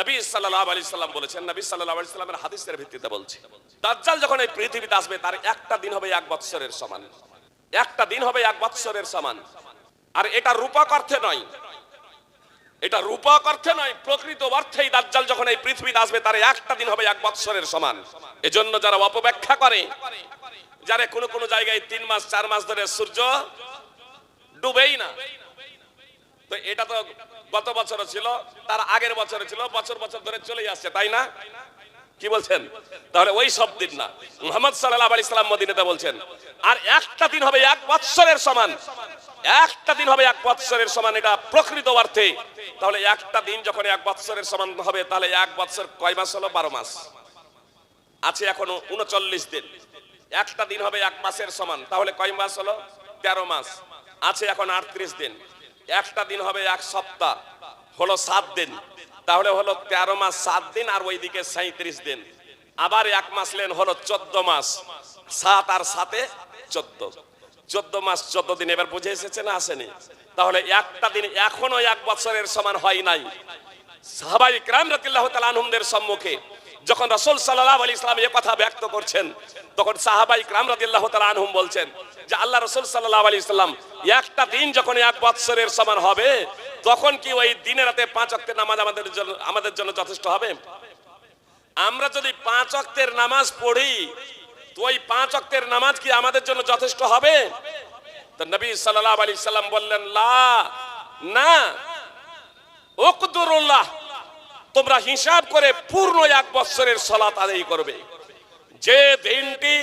নবী সাল্লাল্লাহু আলাইহি সাল্লাম বলেছেন, নবী সাল্লাল্লাহু আলাইহি সাল্লামের হাদিসের ভিত্তিতে বলছি, দাজ্জাল যখন এই পৃথিবীতে আসবে, তার একটা দিন হবে এক বৎসরের সমান। একটা দিন হবে এক বৎসরের সমান। আর এটা রূপক অর্থে নয়। এটা রূপক অর্থে নয়, প্রকৃত অর্থেই দাজ্জাল যখন এই পৃথিবীতে আসবে, তার একটা দিন হবে এক বৎসরের সমান। এজন্য যারা অপব্যাখ্যা করে, যারা কোনো কোনো জায়গায় তিন মাস, চার মাস ধরে সূর্য ডুবেই না, তো এটা তো গত বছর ছিল, তার আগের বছরে ছিল, বছর বছর ধরে চলে আসছে, তাই না? কি বলছেন? তাহলে ওই সব দিন না। মোহাম্মদ সাল্লাহ আলি সাল্লাম মদিনাতে বলছেন, আর একটা দিন হবে এক বৎসরের সমান। একটা দিন হবে এক বৎসরের সমান, এটা প্রকৃত অর্থে। তাহলে একটা দিন যখন এক বৎসরের সমান হবে, তাহলে এক বৎসর কয় মাস হলো? বারো মাস। আছে এখনও উনচল্লিশ দিন। একটা দিন হবে এক মাসের সমান, তাহলে কয় মাস হলো? তেরো মাস। আছে এখন আটত্রিশ দিন। একটা দিন হবে এক সপ্তাহ, হলো সাত দিন। তাহলে হলো তেরো মাস সাত দিন আর ওইদিকে সাঁত্রিশ দিন। আবার এক মাস লেন হলো চোদ্দ মাস। সাত আর সাতে চোদ্দ। চোদ্দ মাস চোদ্দ দিন, এবার বুঝে এসেছে না আসেনি? তাহলে একটা দিন এখনও এক বছরের সমান হয় নাই। সাহাবাই ক্রাম রাতিল্লাহ তালানহুমদের সম্মুখে যখন রসুল সাল্লাহ আলী ইসলাম এ কথা ব্যক্ত করছেন, তখন সাহাবাই ক্রাম রাতিল্লাহ তালানহুম বলছেন যে আল্লাহ রসুল সাল্লাহ আলী ইসলাম একটা দিন যখন এক বৎসরের সমান হবে, তখন কি ওই দিনে রাতে পাঁচ অক্টের নামাজ আমাদের জন্য আমাদের জন্য যথেষ্ট হবে? আমরা যদি পাঁচ অক্টের নামাজ পড়ি, তো ওই পাঁচ অক্টের নামাজ কি আমাদের জন্য যথেষ্ট হবে? তো নবী সাল্লাহ আলী সাল্লাম বললেন, লা, না। ওকদুরুল্লাহ তোমরা হিসাব করে পূর্ণ এক বৎসরের সলাত আদায় করবে। যে দিনটি,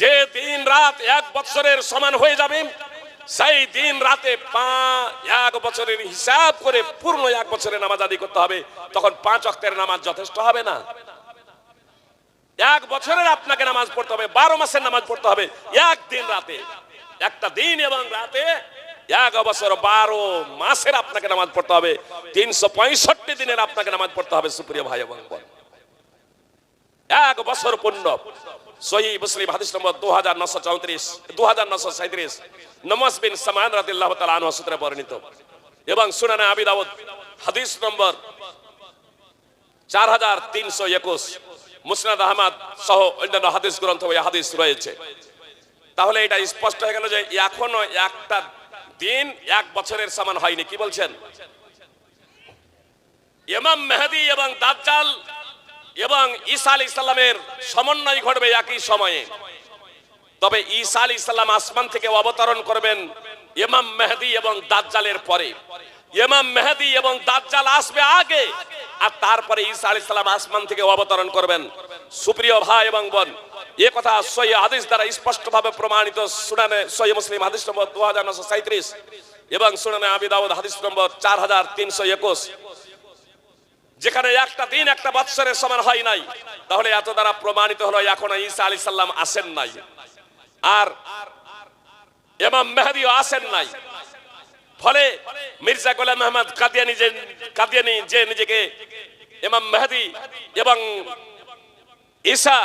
যে দিন রাত এক বৎসরের সমান হয়ে যাবে, সেই দিন রাতে এক বছরের হিসাব করে পূর্ণ এক বছরের নামাজ আদি করতে হবে। তখন পাঁচ অক্টের নামাজ যথেষ্ট হবে না। এক বছরের আপনাকে নামাজ পড়তে হবে, বারো মাসের নামাজ পড়তে হবে একদিন রাতে। একটা দিন এবং রাতে এক বছর বারো মাসের আপনাকে নামাজ পড়তে হবে। তিনশো পঁয়ষট্টি দিনের আপনাকে নামাজ পড়তে হবে, সুপ্রিয় ভাই এবং বোন। এক বছর পূর্ণ। সামান সূত্রে এবং সুনানে নম্বর চার হাজার তিনশো একুশ, মুসনাদ আহমদ সহ গ্রন্থ হাদিস তাহলে এটা স্পষ্ট হয়ে গেল যে এখনও একটা দিন এক বছরের সমান হয়নি, কি বলছেন? ইমাম মেহেদি এবং দাজ্জাল এবং ঈসা আলী ইসলামের সমন্বয় ঘটবে একই সময়ে। তবে ঈসা আলী ইসলাম আসমান থেকে অবতরণ করবেন ইমাম মেহেদি এবং দাজ্জালের পরে। ইমাম মেহেদি এবং দাজ্জাল আসবে আগে, আর তারপরে ঈসা আলী ইসলাম আসমান থেকে অবতরণ করবেন। সুপ্রিয় ভাই এবং বোন এ কথা সহি হাদিস দ্বারা স্পষ্টভাবে প্রমাণিত সুনানে সহি মুসলিম হাদিস নম্বর দু হাজার নশো সাঁত্রিশ এবং সুনানে আবি দাউদ হাদিস নম্বর চার হাজার তিনশো একুশ। যেখানে একটা দিন একটা বৎসরের সমান হয় নাই। তাহলে এত দ্বারা প্রমাণিত হলো এখন ঈসা আলী সাল্লাম আসেন নাই। আর এমাম মেহাদিও আসেন নাই। ফলে মির্জা গোলাম আহমদ কাদিয়ানি যে কাদিয়ানি যে নিজেকে এমাম মেহাদি এবং ঈসা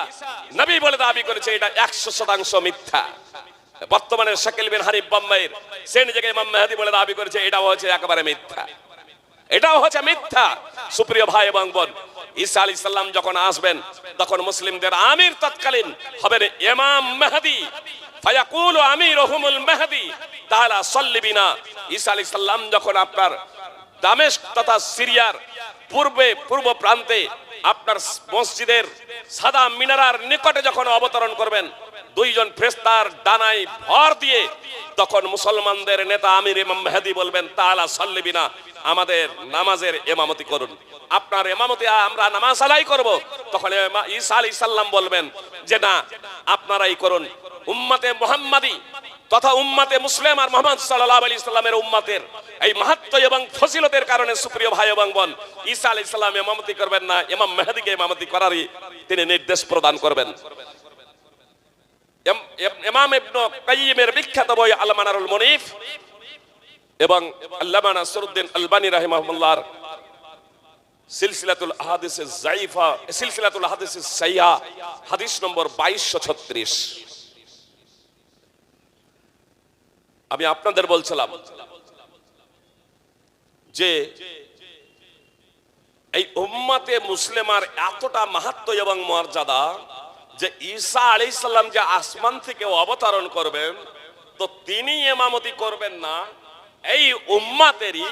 নবী বলে দাবি করেছে, এটা একশো শতাংশ মিথ্যা। বর্তমানে শাকিল বিন হারিফ বোম্বাইয়ের, সে নিজেকে ইমাম বলে দাবি করেছে, এটাও হচ্ছে একেবারে মিথ্যা। এটাও হচ্ছে মিথ্যা। সুপ্রিয় ভাই এবং বোন, ঈসা আলী সাল্লাম যখন আসবেন, তখন মুসলিমদের আমির তৎকালীন হবেন ইমাম মেহাদি। ফায়াকুল আমির মেহাদি। তাহলে সল্লিবিনা ঈসা আলী সাল্লাম যখন আপনার দামেস্ক তথা সিরিয়ার পূর্বে, পূর্ব প্রান্তে আপনার মসজিদের সাদা মিনারার নিকটে যখন অবতরণ করবেন, দুইজন ফ্রেস্তার ডানায় ভর দিয়ে তখন মুসলমানদের নেতা আমির ইমাম মেহেদি বলবেন, তালা সল্লিবিনা আমাদের নামাজের এমামতি করুন। আপনার এমামতি, আমরা নামাজ আলাই করব। তখন ঈসা আলী সাল্লাম বলবেন, যে না, আপনারাই করুন। উম্মতে মোহাম্মদী তথা উম্মাতে মুসলিম আর মোহাম্মদ সাল্লাহ আলী ইসলামের উম্মাতের। এই মাহাত্ম এবং ফজিলতের কারণে সুপ্রিয় ভাই এবং বোন, ঈসা আলী ইসলাম এমামতি করবেন না, ইমাম মেহেদিকে এমামতি করারই তিনি নির্দেশ প্রদান করবেন। ইমাম ইবনু কাইয়িমের বিখ্যাত বই আল মানারুল মুনিফ এবং আল্লামা নাসরুদ্দিন আলবানী রাহিমাহুল্লাহর সিলসিলাতুল আহাদিস জাইফা সিলসিলাতুল আহাদিস সাইয়া হাদিস নম্বর 2236 আমি আপনাদের বলছিলাম যে এই উম্মাতে মুসলিমার এতটা মাহাত্ম এবং মর্যাদা যে ঈসা আলাইসাল্লাম যে আসমান থেকে অবতরণ করবেন, তো তিনি এমামতি করবেন না। এই উম্মাতেরই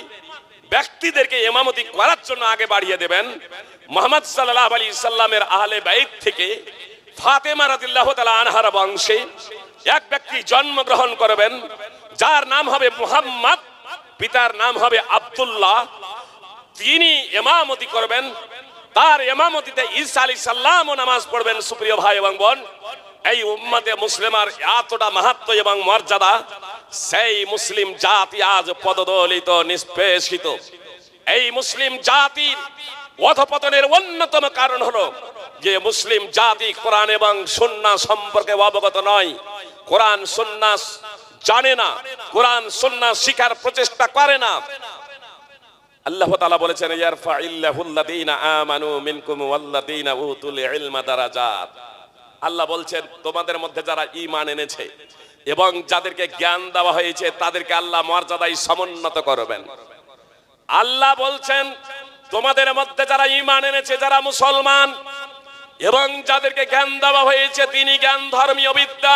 ব্যক্তিদেরকে এমামতি করার জন্য আগে বাড়িয়ে দেবেন। মোহাম্মদ সাল্লাহ আলী সাল্লামের আহলে বাইত থেকে ফাতেমা রাদিল্লাহ তালা আনহার বংশে এক ব্যক্তি জন্মগ্রহণ করবেন। যার নাম হবে মুহাম্মদ, পিতার নাম হবে আব্দুল্লাহ, তিনি এমামতি করবেন, তার এমামতিতে ঈসা আলী সাল্লাম নামাজ পড়বেন, সুপ্রিয় ভাই এবং বোন। এই উম্মতে মুসলিমার এতটা মাহাত্ম এবং মর্যাদা, সেই মুসলিম জাতি আজ পদদলিত, নিষ্পেষিত। এই মুসলিম জাতির অধপতনের অন্যতম কারণ হলো যে মুসলিম জাতি কোরআন এবং সুন্না সম্পর্কে অবগত নয়। কোরআন সুন্না জানে না। কোরআন সুন্না শিকার প্রচেষ্টা করে না। আল্লাহ তাআলা বলেছেন ইয়ারফা ইল্লাহুল্লাযীনা আমানু মিনকুম ওয়াল্লাযীনা উতুল ইলমা দারাজাত। আল্লাহ বলছেন, তোমাদের মধ্যে যারা ঈমান এনেছে এবং যাদেরকে জ্ঞান দেওয়া হয়েছে, তাদেরকে আল্লাহ মর্যাদায় সমুন্নত করবেন। আল্লাহ বলছেন, তোমাদের মধ্যে যারা ঈমান এনেছে, যারা মুসলমান এবং যাদেরকে জ্ঞান দেওয়া হয়েছে, তিনি জ্ঞান ধর্মীয় বিদ্যা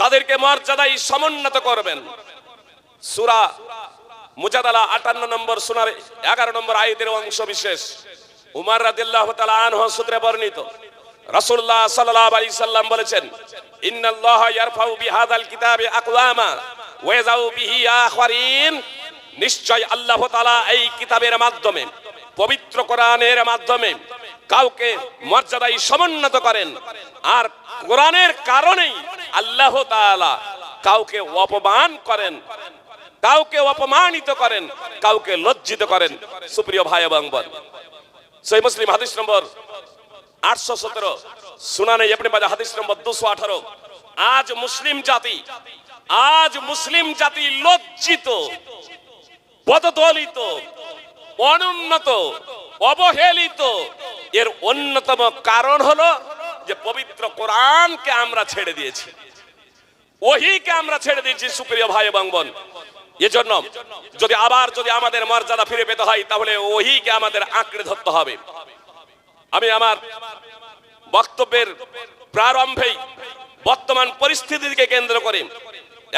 তাদেরকে মর্যাদায় সমুন্নত করবেন। সূরা মুজাদালা আটান্ন নম্বর, সোনার এগারো নম্বর আয়াতের অংশ বিশেষ। উমার রাদিল্লাহ তাআলা আনহু সূত্রে বর্ণিত। রাসূলুল্লাহ সাল্লাল্লাহু আলাইহি সাল্লাম বলেছেন, ইন্নাল্লাহা ইয়ারফাউ বিহাদাল কিতাবি আকওয়ামা ওয়া ইয়াযাউ বিহি আখারিন। নিশ্চয় আল্লাহ তাআলা এই কিতাবের মাধ্যমে, পবিত্র কোরআনের মাধ্যমে কাউকে মর্যাদায় সমুন্নত করেন। আর কোরআনের কারণেই আল্লাহ তাআলা কাউকে অপমান করেন, কাউকে অপমানিত করেন, কাউকে লজ্জিত করেন। সুপ্রিয় ভাই এবং বোন সেই মুসলিম হাদিস নম্বর আটশো সতেরো, সুনানে আপনি বাজা হাদিস নম্বর দুশো আঠারো। আজ মুসলিম জাতি, আজ মুসলিম জাতি লজ্জিত পদদলিত অনুন্নত, অবহেলিত। এর অন্যতম কারণ হলো যে পবিত্র কোরআনকে আমরা ছেড়ে দিয়েছি। ওহিকে আমরা ছেড়ে দিয়েছি, সুপ্রিয় ভাই এবং বোন এজন্য যদি আবার যদি আমাদের মর্যাদা ফিরে পেতে হয়, তাহলে ওহিকে আমাদের আঁকড়ে ধরতে হবে। আমি আমার বক্তব্যের প্রারম্ভেই বর্তমান পরিস্থিতিকে কেন্দ্র করে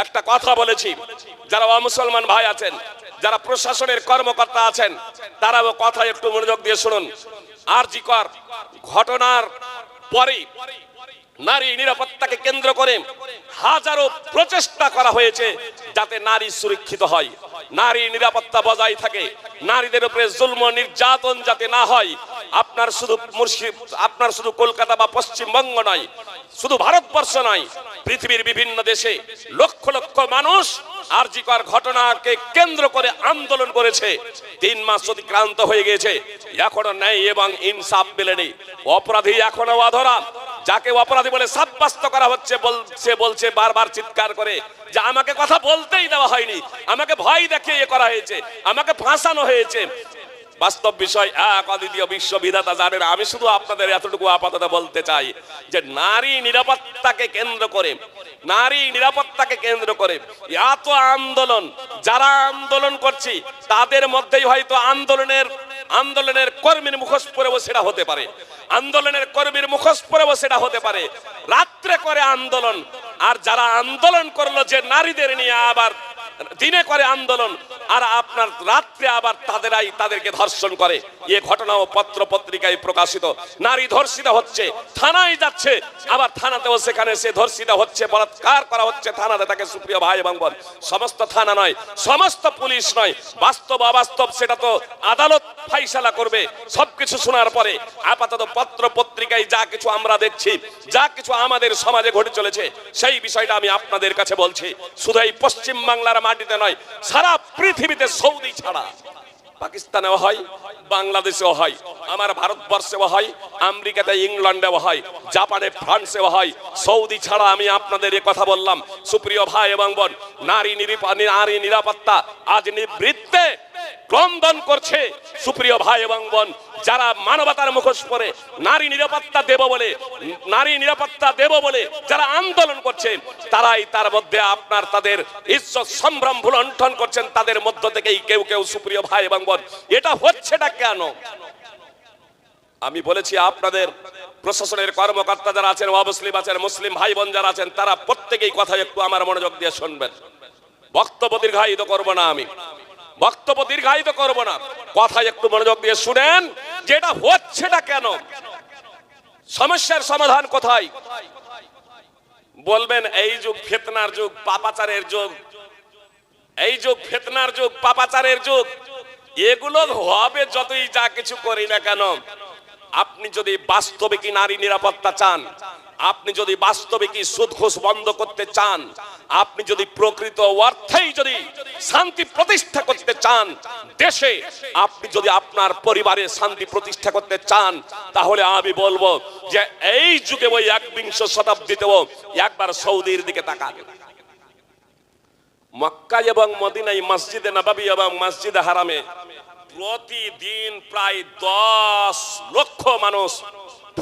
একটা কথা বলেছি। যারা অমুসলমান ভাই আছেন, যারা প্রশাসনের কর্মকর্তা আছেন, তারাও কথা একটু মনোযোগ দিয়ে শুনুন। আর জি কর, ঘটনার পরে নারী নিরাপত্তাকে কেন্দ্র করে হাজারো প্রচেষ্টা করা হয়েছে যাতে নারী সুরক্ষিত হয়। নারী নিরাপত্তা বজায় থাকে। নারীদের উপরে জুলম নির্যাতন যাতে না হয়, আপনার শুধু মুর্শিদ, আপনার শুধু কলকাতা বা পশ্চিমবঙ্গ নয়, শুধু ভারতবর্ষ নয়, পৃথিবীর বিভিন্ন দেশে লক্ষ লক্ষ মানুষ আরজিকর ঘটনাকে কেন্দ্র করে আন্দোলন করেছে। তিন মাস অতিক্রান্ত হয়ে গেছে এখনও ন্যায় এবং ইনসাফ মেলেনি। অপরাধী এখনও অধরা। যাকে অপরাধী বলে সাব্যস্ত করা হচ্ছে বলছে বলছে বারবার চিৎকার করে যে আমাকে কথা বলতেই দেওয়া হয়নি। আমাকে ভয় দেখিয়ে করা হয়েছে। আমাকে ফাঁসানো হয়েছে। বাস্তব বিষয়, এক অদ্বিতীয় বিশ্ববিধাতা জানেন, আমি শুধু আপনাদের এতটুকু আপাতত বলতে চাই যে নারী নিরাপত্তাকে কেন্দ্র করে, নারী নিরাপত্তাকে কেন্দ্র করে এত আন্দোলন, যারা আন্দোলন করছি, তাদের মধ্যেই হয়তো আন্দোলনের আন্দোলনের কর্মীর মুখোশ পরেও সেটা হতে পারে। আন্দোলনের কর্মীর মুখোশ পরেও সেটা হতে পারে। রাত্রে করে আন্দোলন, আর যারা আন্দোলন করল যে নারীদের নিয়ে আবার দিনে করে আন্দোলন, আর আপনার রাত্রে আবার তাদেরাই তাদেরকে ধর্ষণ করে। এ ঘটনাও পত্র পত্রিকায় প্রকাশিত। নারী ধর্ষিত হচ্ছে, থানায় যাচ্ছে, আবার থানাতেও সেখানে সে ধর্ষিত হচ্ছে, বলাৎকার করা হচ্ছে থানাতে তাকে সুপ্রিয় ভাই এবং বোন। সমস্ত থানা নয়, সমস্ত পুলিশ নয়, বাস্তব অবাস্তব সেটা তো আদালত ফাইসালা করবে, সবকিছু শোনার পরে আপাতত পত্র পত্রিকায় যা কিছু আমরা দেখছি, যা কিছু আমাদের সমাজে ঘটে চলেছে, সেই বিষয়টা আমি আপনাদের কাছে বলছি। শুধু এই পশ্চিম বাংলার মাটিতে নয়, সারা পৃথিবীতে সৌদি ছাড়া। পাকিস্তানেও হয়, বাংলাদেশেও হয়, আমার ভারতবর্ষেও হয়, আমেরিকাতে ইংল্যান্ডেও হয়, জাপানে ফ্রান্সেও হয়, সৌদি ছাড়া আমি আপনাদের এ কথা বললাম। সুপ্রিয় ভাই এবং বোন, নারী নারী নিরাপত্তা আজ নিবৃত্তে ক্রন্দন করছে। সুপ্রিয় ভাই এবং বোন যারা মানবতার মুখোশ পরে নারী নিরাপত্তা দেব বলে, নারী নিরাপত্তা দেব বলে যারা আন্দোলন করছে, তারাই তার মধ্যে আপনার তাদের ঈশ্বর সম্ভ্রম ভুলণ্ঠন করছেন, তাদের মধ্য থেকেই কেউ কেউ সুপ্রিয় ভাই এবং বোন। এটা হচ্ছেটা কেন? আমি বলেছি, আপনাদের প্রশাসনের কর্মকর্তা যারা আছেন, অমুসলিম আছেন, মুসলিম ভাই বোন যারা আছেন, তারা প্রত্যেকেই কথা একটু আমার মনোযোগ দিয়ে শুনবেন। বক্তব্য দীর্ঘায়িত করব না আমি। বক্তব্য দীর্ঘায়িত করব না। কথা একটু মনোযোগ দিয়ে শুনেন, যেটা হচ্ছেটা কেন? সমস্যার সমাধান কোথায়? বলবেন, এই যুগ ফেতনার যুগ, পাপাচারের যুগ। এই যুগ ফেতনার যুগ, পাপাচারের যুগ। এগুলো হবে যতই যা কিছু করি না কেন। আপনি যদি বাস্তবে কি নারী নিরাপত্তা চান আপনি যদি বাস্তবে কি সুদ ঘুষ বন্ধ করতে চান, আপনি যদি প্রকৃত অর্থেই যদি শান্তি প্রতিষ্ঠা করতে চান দেশে, আপনি যদি আপনার পরিবারে শান্তি প্রতিষ্ঠা করতে চান, তাহলে আমি বলব যে এই যুগে ওই একবিংশ শতাব্দীতেও একবার সৌদির দিকে তাকাবেন মক্কা এবং মদিনাই মসজিদে নবাবী এবং মসজিদে হারামে প্রতিদিন প্রায় দশ লক্ষ মানুষ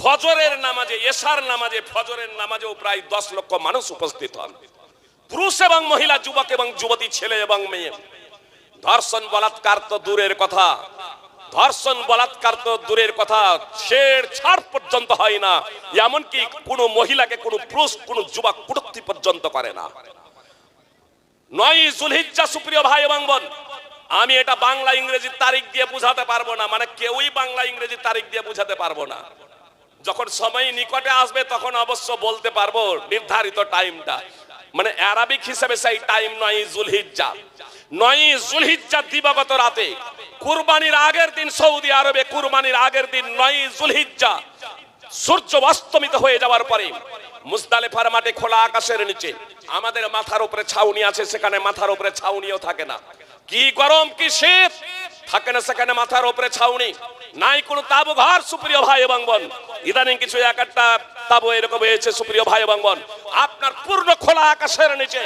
ফজরের নামাজে, এশার নামাজে, ফজরের নামাজেও প্রায় দশ লক্ষ মানুষ উপস্থিত হন। পুরুষ এবং মহিলা, যুবক এবং যুবতী, ছেলে এবং মেয়ে। ধর্ষণ, বলাৎকার তো দূরের কথা। ধর্ষণ, বলাৎকার তো দূরের কথা। ছেড় ছাড় পর্যন্ত হয় না। এমনকি কোনো মহিলাকে, কোনো পুরুষ, কোনো যুবক কুটুক্তি পর্যন্ত করে না। নয় জুলহিজ্জা, সুপ্রিয় ভাই এবং বোন, আমি এটা বাংলা ইংরেজি তারিখ দিয়ে বুঝাতে পারব না। মানে কেউই বাংলা ইংরেজি তারিখ দিয়ে বুঝাতে পারব না। যখন সময় নিকটে আসবে, তখন অবশ্য বলতে পারব নির্ধারিত টাইমটা। মানে অ্যারাবিক হিসেবে সেই টাইম নয় জুলহিজ্জা। নয় জুলহিজ্জা দিবাগত রাতে। কুরবানির আগের দিন সৌদি আরবে, কুরবানির আগের দিন নয় জুলহিজ্জা। সূর্য অস্তমিত হয়ে যাওয়ার পরে মুজদালেফার মাঠে খোলা আকাশের নিচে। আমাদের মাথার উপরে ছাউনি আছে, সেখানে মাথার উপরে ছাউনিও থাকে না। কি গরম, কি শীত। থাকে না সেখানে মাথার উপরে ছাউনি। নাই কোনো তাবু ঘর সুপ্রিয় ভাই এবং বোন। ইদানিং কিছু এক একটা তাবু এরকম হয়েছে, সুপ্রিয় ভাই এবং বোন। আপনার পূর্ণ খোলা আকাশের নিচে।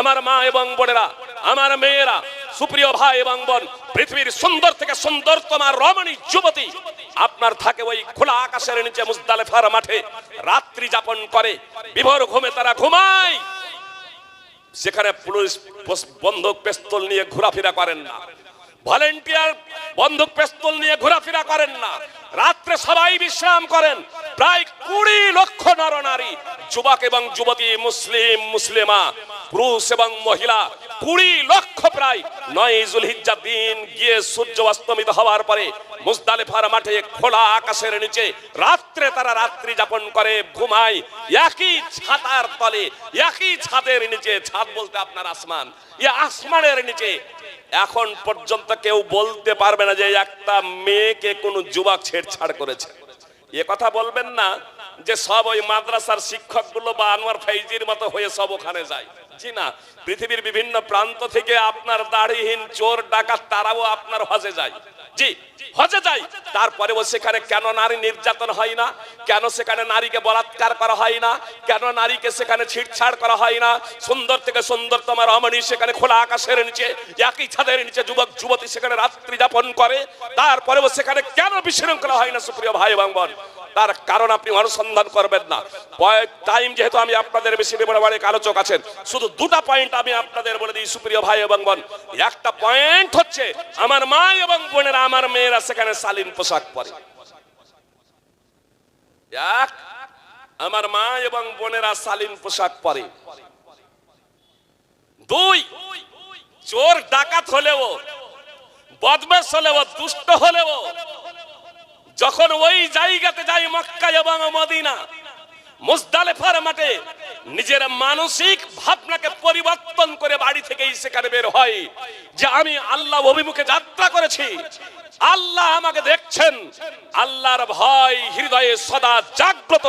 আমার মা এবং বোনেরা, আমার মেয়েরা, সুপ্রিয় ভাই এবং বোন, পৃথিবীর সুন্দর থেকে সুন্দরতম আর রমণী যুবতী, আপনার থাকে ওই খোলা আকাশের নিচে মুজদালেফার মাঠে। রাত্রি যাপন করে, বিভোর ঘুমে তারা ঘুমায়। সেখানে পুলিশ বন্দুক, পেস্তল নিয়ে ঘোরাফেরা করেন না। ভলেন্টিয়ার বন্দুক পেস্তল নিয়ে ঘোরাফেরা করেন না। রাত্রে সবাই বিশ্রাম করেন। প্রায় কুড়ি লক্ষ নর নারী যুবক এবং যুবতী, মুসলিম, মুসলিমা, পুরুষ এবং মহিলা, কুড়ি লক্ষ প্রায়। নয় জুলহিজ্জা দিন গিয়ে সূর্য অস্তমিত হওয়ার পরে মুজদালেফার মাঠে খোলা আকাশের নিচে রাত্রে তারা রাত্রি যাপন করে, ঘুমায়। একই ছাতার তলে, একই ছাদের নিচে, ছাদ বলতে আপনার আসমান। এ আসমানের নিচে। এখন পর্যন্ত কেউ বলতে পারবে না যে একটা মেয়েকে কোনো যুবক ছেড়ছাড় করেছে। এ কথা বলবেন না যে সব ওই মাদ্রাসার শিক্ষকগুলো বা আনোয়ার ফাইজির মতো হয়ে সব ওখানে যায়। জি না, পৃথিবীর বিভিন্ন প্রান্ত থেকে আপনার দাড়িহীন চোর, ডাকাত তারাও আপনার হজে যায়। জি, হজে যায় তারপরেও সেখানে কেন নারী নির্যাতন হয় না? কেন সেখানে নারীকে বলাৎকার করা হয় না? কেন নারীকে সেখানে ছিটছাড় করা হয় না? সুন্দর থেকে সুন্দর তোমার রমণী সেখানে খোলা আকাশের নিচে, একই ছাদের নিচে যুবক, যুবতী সেখানে রাত্রি যাপন করে। তারপরেও সেখানে কেন বিশৃঙ্খলা হয় না সুপ্রিয় ভাই এবং বোন? তার কারণ আপনি অনুসন্ধান করবেন না। টাইম যেহেতু আমি আপনাদের বেশি বড় অনেক আলোচক আছেন, শুধু দুটা পয়েন্ট আমি আপনাদের বলে দিই, সুপ্রিয় ভাই এবং বোন। একটা পয়েন্ট হচ্ছে, আমার মা এবং বোনেরা আমার মেয়েরা সেখানে শালীন পোশাক পরে। এক, আমার মা এবং বোনেরা শালীন পোশাক পরে। দুই, চোর ডাকাত হলেও বদমাস হলেও, দুষ্ট হলেও যখন ওই জায়গাতে যাই মক্কা এবং মদিনা, মুজদালেফার মাঠে নিজের মানসিক ভাবনাকে পরিবর্তন করে বাড়ি থেকেই সেখানে বের হয় যে আমি আল্লাহ অভিমুখে যাত্রা করেছি। আল্লাহ আমাকে দেখছেন। আল্লাহর ভয় হৃদয়ে সদা জাগ্রত।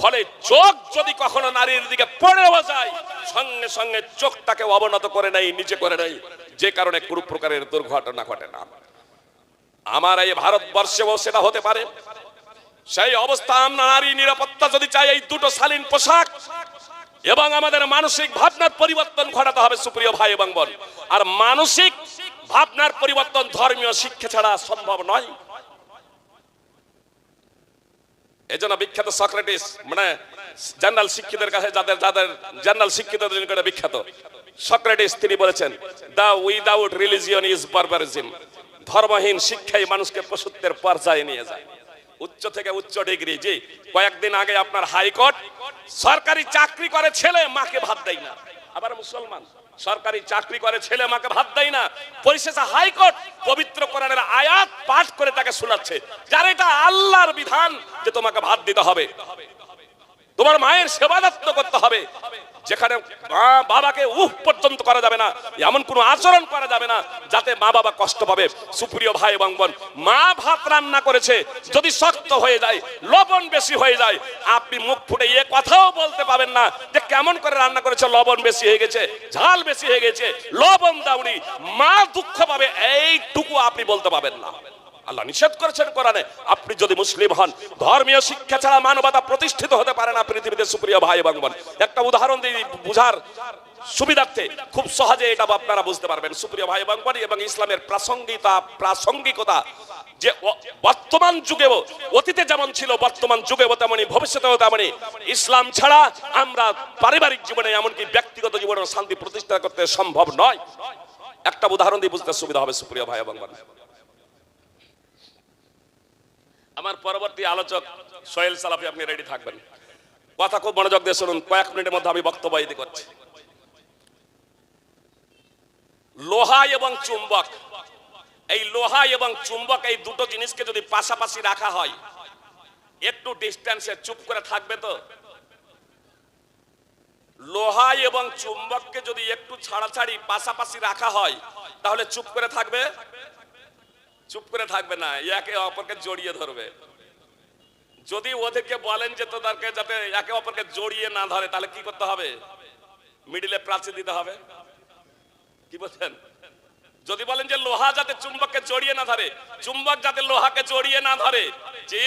ফলে চোখ যদি কখনো নারীর দিকে পড়েও যায়, সঙ্গে সঙ্গে চোখটাকে অবনত করে নেই নিচে করে নেই যে কারণে কোনো প্রকারের দুর্ঘটনা ঘটে না। আমার এই ভারতবর্ষেও সেটা হতে পারে। সেই অবস্থা আমরা নারী নিরাপত্তা যদি চাই, এই দুটো শালীন পোশাক এবং আমাদের মানসিক ভাবনার পরিবর্তন ঘটাতে হবে, সুপ্রিয় ভাই এবং বোন। আর মানসিক ভাবনার পরিবর্তন ধর্মীয় শিক্ষা ছাড়া সম্ভব নয়। এজন্য বিখ্যাত সক্রেটিস মানে জেনারেল শিক্ষিতের কাছে যাদের যাদের জেনারেল শিক্ষিতদের নিকটে বিখ্যাত, সক্রেটিস তিনি বলেছেন the without religion is barbarism ধর্মহীন শিক্ষাই মানুষকে পশুত্বের পর্যায়ে নিয়ে যায়। উচ্চ থেকে উচ্চ ডিগ্রি, জি। কয়েকদিন আগে আপনার হাইকোর্ট, সরকারি চাকরি করে ছেলে, মাকে ভাত দেয় না। আবার মুসলমান, সরকারি চাকরি করে ছেলে, মাকে ভাত দেয় না। পরিশেষে হাইকোর্ট পবিত্র কোরআনের আয়াত পাঠ করে তাকে শোনাচ্ছে, যার এটা আল্লাহর বিধান যে তোমাকে ভাত দিতে হবে। তোমার মায়ের সেবা করতে হবে। যেখানে মা বাবাকে উহ পর্যন্ত করা যাবে না, এমন কোনো আচরণ করা যাবে না যাতে মা বাবা কষ্ট পাবে। সুপ্রিয় ভাই এবং বোন, মা ভাত রান্না করেছে, যদি শক্ত হয়ে যায়, লবণ বেশি হয়ে যায়, আপনি মুখ ফুটে এ কথাও বলতে পাবেন না যে কেমন করে রান্না করেছে, লবণ বেশি হয়ে গেছে, ঝাল বেশি হয়ে গেছে, লবণ দাউনি মা দুঃখ পাবে, এইটুকু আপনি বলতে পাবেন না। আল্লাহ নিষেধ করেছেন কোরআনে, আপনি যদি মুসলিম হন, ধর্মীয় শিক্ষা ছাড়া মানবতা প্রতিষ্ঠিত হতে পারে না পৃথিবীতে, সুপ্রিয় ভাই এবং বোন। একটা উদাহরণ দিই বুঝার সুবিধার্থে খুব সহজে এটা আপনারা বুঝতে পারবেন। সুপ্রিয় ভাই এবং বোন, এবং ইসলামের প্রাসঙ্গিকতা প্রাসঙ্গিকতা যে বর্তমান যুগেও, অতীতে যেমন ছিল, বর্তমান যুগেও তেমনি, ভবিষ্যতেও তেমনি, ইসলাম ছাড়া আমরা পারিবারিক জীবনে, এমনকি ব্যক্তিগত জীবনে শান্তি প্রতিষ্ঠা করতে সম্ভব নয়। একটা উদাহরণ দিয়ে বুঝতে সুবিধা হবে, সুপ্রিয় ভাই এবং বোন আমার পরবর্তী আলোচক সোহেল সালাফি, আপনি রেডি থাকবেন। কথা খুব মনোযোগ দিয়ে শুনুন, কয়েক মিনিটের মধ্যে আমি বক্তব্য ইতি করছি। লোহা এবং চুম্বক, এই লোহা এবং চুম্বক, এই দুটো জিনিসকে যদি পাশাপাশি রাখা হয়, একটু ডিস্টেন্সে চুপ করে থাকবে তো? লোহা এবং চুম্বককে যদি একটু ছাড়াছাড়ি পাশাপাশি রাখা হয়, তাহলে চুপ করে থাকবে? চুপ করে থাকবে না, একে অপরকে জড়িয়ে ধরবে। যদি ওদেরকে বলেন যে তোদেরকে যাতে একে অপরকে জড়িয়ে না ধরে, তাহলে কি করতে হবে? মিডিলে প্রাচীর দিতে হবে। কি বলছেন? যদি বলেন যে লোহা যাতে চুম্বককে জড়িয়ে না ধরে, চুম্বক যাতে লোহাকে জড়িয়ে না ধরে, জি,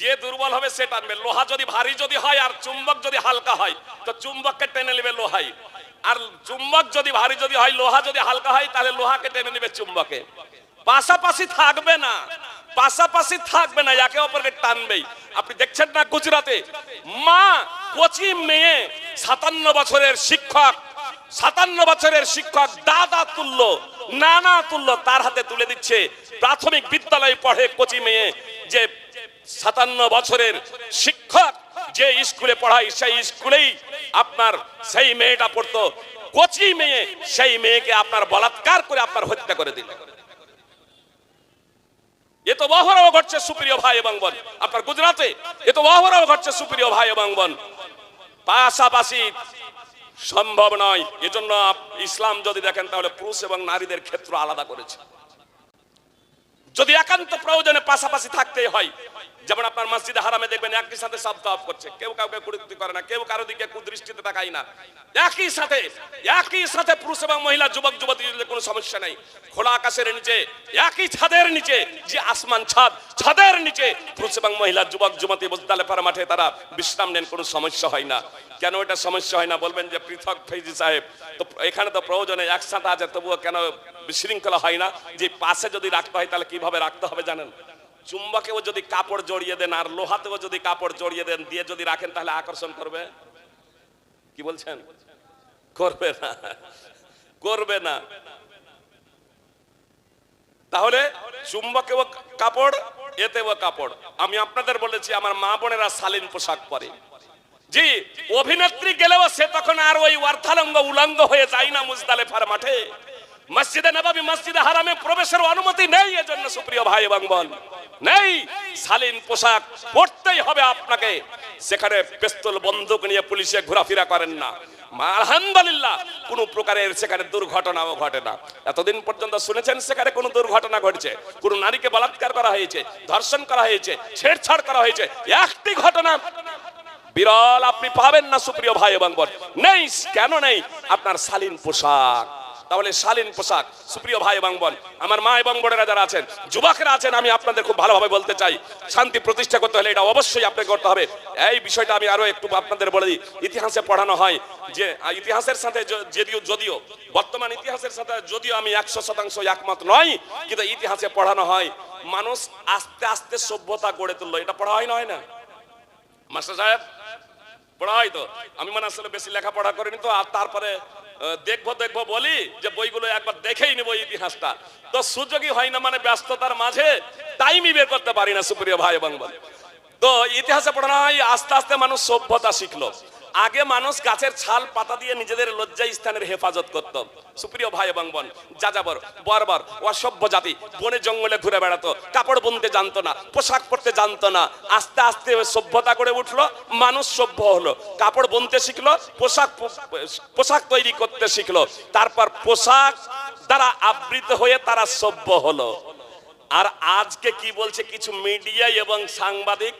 যে দুর্বল হবে সে টানবে। লোহা যদি ভারী যদি হয় আর চুম্বক যদি হালকা হয়, তো চুম্বককে টেনে নেবে লোহাই। আর চুম্বক যদি ভারী যদি হয়, লোহা যদি হালকা হয়, তাহলে লোহাকে টেনে নেবে চুম্বকে। পাশাপাশি থাকবে না। পাশাপাশি থাকবে না, একে অপরকে টানবেই। আপনি দেখছেন না গুজরাটে? মা, কচি মেয়ে, সাতান্ন বছরের শিক্ষক, সাতান্ন বছরের শিক্ষক, দাদা তুল্য, নানা তুল্য তার হাতে তুলে দিচ্ছে। প্রাথমিক বিদ্যালয়ে পড়ে কচি মেয়ে যে সাতান্ন বছরের শিক্ষক, যে স্কুলে পড়ায় সেই স্কুলেই আপনার সেই মেয়েটা পড়তো। কচি মেয়ে সেই মেয়েকে আপনার বলাৎকার করে আপনার হত্যা করে দিল। এ তো ঘটছে সুপ্রিয় ভাই এবং বোন। আপনার গুজরাটে এ তো ঘটছে সুপ্রিয় ভাই এবং বোন। পাশাপাশি সম্ভব নয়, এজন্য ইসলাম যদি দেখেন তাহলে পুরুষ এবং নারীদের ক্ষেত্র আলাদা করেছে। যদি একান্ত প্রয়োজনে পাশাপাশি থাকতে হয় যেমন আপনার মসজিদে হারামে দেখবেন একই সাথে সব তফ করছে। কেউ কাউকে কুড়িতি করে না, কেউ কারও দিকে কুদৃষ্টিতে তাকায় না। একই সাথে একই সাথে পুরুষ এবং মহিলা, যুবক যুবতীদের কোনো সমস্যা নেই। খোলা আকাশের নিচে, একই ছাদের নিচে, যে আসমান ছাদ, ছাদের নিচে পুরুষ এবং মহিলা, যুবক, যুবতী মুজদালেফার মাঠে তারা বিশ্রাম নেন, কোনো সমস্যা হয় না। কেন এটা সমস্যা হয় না বলবেন যে পৃথক ফৈজি সাহেব? তো এখানে তো প্রয়োজনে একসাথে আছে, তবুও কেন বিশৃঙ্খলা হয় না? যে পাশে যদি রাখতে হয়, তাহলে কীভাবে রাখতে হবে জানেন? চুম্বকেও যদি কাপড় জড়িয়ে দেন আর লোহাতেও যদি কাপড় জড়িয়ে দেন, দিয়ে যদি রাখেন, তাহলে আকর্ষণ করবে? কি বলছেন? করবে না। করবে না। তাহলে চুম্বকেও কাপড়, এতেও কাপড়। আমি আপনাদের বলেছি, আমার মা বোনেরা শালীন পোশাক পরে। জি, অভিনেত্রী গেলেও সে তখন আর ওই অর্থালঙ্গ উলঙ্গ হয়ে যায় না মুজদালেফার মাঠে। মসজিদে নবাবী মসজিদে হারামে প্রবেশের অনুমতি নেই এজন্য সুপ্রিয় ভাই এবং বোন। নেই, শালীন পোশাক পরতেই হবে আপনাকে। সেখানে পিস্তল বন্দুক নিয়ে পুলিশে ঘোরাফেরা করেন না। আলহামদুলিল্লাহ, কোন প্রকারের সেখানে দুর্ঘটনাও ঘটে না। এতদিন পর্যন্ত শুনেছেন সেখানে কোনো দুর্ঘটনা ঘটেছে? কোন নারীকে বলাৎকার করা হয়েছে, ধর্ষণ করা হয়েছে, ছেড়ছাড় করা হয়েছে, একটি ঘটনা বিরল আপনি পাবেন না সুপ্রিয় ভাই এবং বোন। নেই, কেন নেই? আপনার শালীন পোশাক। তাহলে শালীন পোশাক। সুপ্রিয় ভাই এবং বোন, আমার মা এবং বোনেরা যারা আছেন, যুবকরা আছেন, আমি আপনাদের খুব ভালোভাবে বলতে চাই, শান্তি প্রতিষ্ঠা করতে হলে এটা অবশ্যই আপনাকে করতে হবে। এই বিষয়টা আমি আরও একটু আপনাদের বলে দিই। ইতিহাসে পড়ানো হয় যে ইতিহাসের সাথে যদিও যদিও, বর্তমান ইতিহাসের সাথে যদিও আমি একশো শতাংশ একমত নয় কিন্তু ইতিহাসে পড়ানো হয়, মানুষ আস্তে আস্তে সভ্যতা গড়ে তুললো। এটা পড়া হয় না হয় না? মাস্টার সাহেব, পড়া হয় তো? আমি মানে আসলে বেশি লেখাপড়া করিনি তো, আর তারপরে দেখব দেখব বলি যে বইগুলো একবার দেখেই নেব ইতিহাসটা তো সুযোগই হয় না মানে ব্যস্ততার মাঝে টাইমই বের করতে পারি না, সুপ্রিয় ভাই এবং। তো ইতিহাসে পড়ানো হয় আস্তে আস্তে মানুষ সভ্যতা শিখলো আগে মানুষ গাছের ছাল, পাতা দিয়ে নিজেদের লজ্জা স্থানের হেফাজত করত। সুপ্রিয় ভাই এবং বোন, যাযাবর, বর্বর, অসভ্য জাতি, বনে জঙ্গলে ঘুরে বেড়াতো, কাপড় বুনতে জানতো না, পোশাক পরতে জানতো না, আস্তে আস্তে সভ্যতা করে উঠল, মানুষ সভ্য হলো। কাপড় বুনতে শিখলো, পোশাক পোশাক তৈরি করতে শিখলো, তারপর পোশাক দ্বারা আবৃত হয়ে তারা সভ্য হলো। আর আজকে কি বলছে, কিছু মিডিয়া এবং সাংবাদিক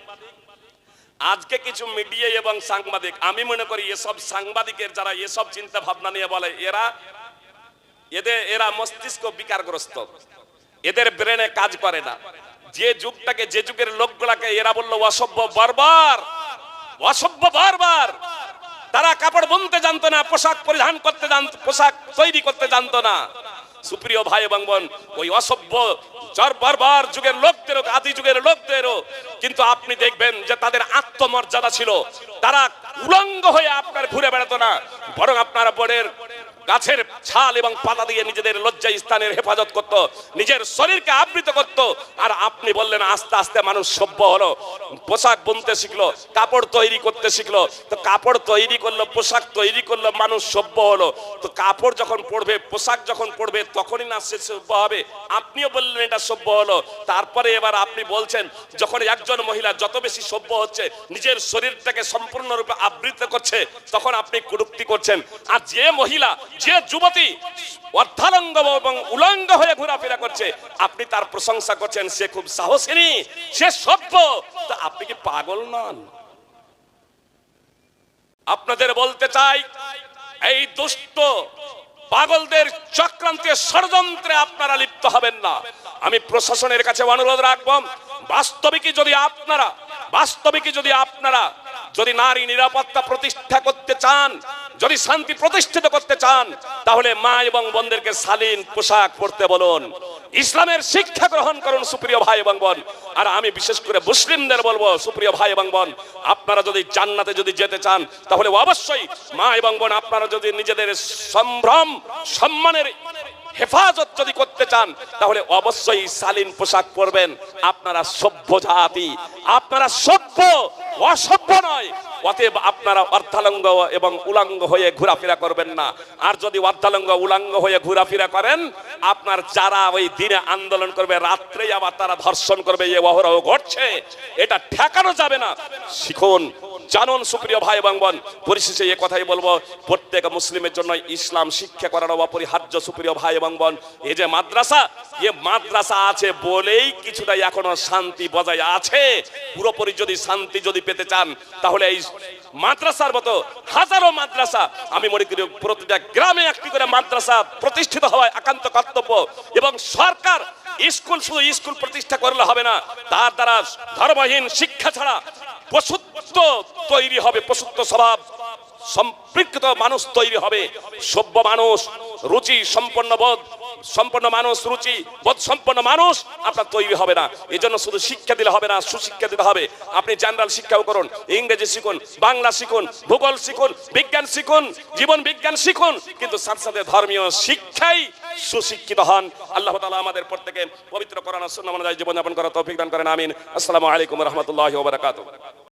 আজকে কিছু মিডিয়া এবং সাংবাদিক, আমি মনে করি এসব সাংবাদিকের যারা এসব চিন্তা ভাবনা নিয়ে বলে, এরা এদের, এরা মস্তিষ্ক বিকারগ্রস্ত। এদের ব্রেনে কাজ করে না। যে যুগটাকে, যে যুগের লোকগুলাকে এরা বলল, অসভ্য বারবার অসভ্য বারবার। তারা কাপড় বুনতে জানতো না, পোশাক পরিধান করতে জানতো, পোশাক তৈরি করতে জানতো না। সুপ্রিয় ভাই এবং বোন, ওই অসভ্য যার বারবার যুগের লোকদেরও আদি যুগের লোকদেরও কিন্তু আপনি দেখবেন যে তাদের আত্মমর্যাদা ছিল। তারা উলঙ্গ হয়ে আপনার ঘুরে বেড়াতো না, বরং আপনার বোনের গাছের ছাল এবং পাতা দিয়ে নিজেদের লজ্জা স্থানের হেফাজত করত, নিজের শরীরকে আবৃত করত। আর আপনি বললেন, আস্তে আস্তে মানুষ সভ্য হলো, পোশাক বুনতে শিখলো, কাপড় তৈরি করতে শিখলো। তো কাপড় তৈরি করল, পোশাক তৈরি করল, মানুষ সভ্য হলো। তো কাপড় যখন পড়বে, পোশাক যখন পড়বে, তখনই না সে সভ্য হবে। আপনিও বললেন, এটা সভ্য হলো। তারপরে এবার আপনি বলছেন, যখন একজন মহিলা যত বেশি সভ্য হচ্ছে, নিজের শরীরটাকে সম্পূর্ণরূপে আবৃত করছে, তখন আপনি কুরুক্তি করছেন। আর যে মহিলা যে যুবতী অর্ধালঙ্গ এবং উলঙ্গ হয়ে ঘোরাফেরা করছে, আপনি তার প্রশংসা করছেন, সে খুব সাহসিনী, সে সভ্য। তা আপনি কি পাগল নন? আপনাদের বলতে চাই, এই দুষ্ট পাগলদের চক্রান্তে ষড়যন্ত্রে আপনারা লিপ্ত হবেন না। আমি প্রশাসনের কাছে অনুরোধ রাখব, বাস্তবিকই যদি আপনারা, বাস্তবিকই যদি আপনারা যদি নারী নিরাপত্তা প্রতিষ্ঠা করতে চান যদি শান্তি প্রতিষ্ঠিত করতে চান, তাহলে মা এবং বোনদেরকে শালীন পোশাক পরতে বলুন। ইসলামের শিক্ষা গ্রহণ করুন সুপ্রিয় ভাই এবং বোন। আর আমি বিশেষ করে মুসলিমদের বলব, সুপ্রিয় ভাই এবং বোন, আপনারা যদি জান্নাতে যদি যেতে চান, তাহলে অবশ্যই মা এবং বোন আপনারা যদি নিজেদের সম্ভ্রম, সম্মানের হেফাজত যদি করতে চান, তাহলে অবশ্যই শালীন পোশাক পরবেন। আপনারা সভ্য জাতি। আপনারা সভ্য, অসভ্য নয়। অতএব আপনারা অর্ধালঙ্গ এবং উলাঙ্গ হয়ে ঘোরাফেরা করবেন না। আর যদি অর্ধালঙ্গ, উলাঙ্গ হয়ে ঘোরাফেরা করেন, আপনার যারা ওই দিনে আন্দোলন করবে, রাত্রেই আবার তারা ধর্ষণ করবে, এ অহরহ ঘটছে। এটা ঠেকানো যাবে না। শিখুন জানুন সুপ্রিয় ভাই এবং বোন, পরিশেষে এ কথাই বলব, প্রত্যেক মুসলিমের জন্য ইসলাম শিক্ষা করানো অপরিহার্য সুপ্রিয় ভাই এবং বোন। এই যে মাদ্রাসা, এ মাদ্রাসা আছে বলেই কিছুটা এখনও শান্তি বজায় আছে। পুরোপুরি যদি শান্তি যদি পেতে চান, তাহলে এই মাদ্রাসার মতো হাজারো মাদ্রাসা, আমি মনে করি প্রতিটা গ্রামে একটি করে মাদ্রাসা প্রতিষ্ঠিত হওয়ায় একান্ত কর্তব্য। এবং সরকার স্কুল, শুধু স্কুল প্রতিষ্ঠা করলে হবে না, তার দ্বারা ধর্মহীন শিক্ষা ছাড়া পশুত্ব তৈরি হবে পশুত্ব স্বভাব। সম্পৃক্ত মানুষ তৈরি হবে। সভ্য মানুষ রুচি সম্পন্ন বোধ। সম্পন্ন মানুষ, রুচি, বোধ সম্পন্ন মানুষ, আপনার তৈরি হবে না। এই জন্য শুধু শিক্ষা দিলে হবে না, সুশিক্ষা দিতে হবে। আপনি জেনারেল শিক্ষাও করুন, ইংরেজি শিখুন, বাংলা শিখুন, ভূগোল শিখুন, বিজ্ঞান শিখুন, জীবন বিজ্ঞান শিখুন, কিন্তু সাথে সাথে ধর্মীয় শিক্ষাই সুশিক্ষিত হন। আল্লাহ তালা আমাদের প্রত্যেকে পবিত্র করানোর সুন্নাহ জীবনযাপন করা তৌফিক দান করেন, আমিন। আসসালামু আলাইকুম রহমতুল্লাহ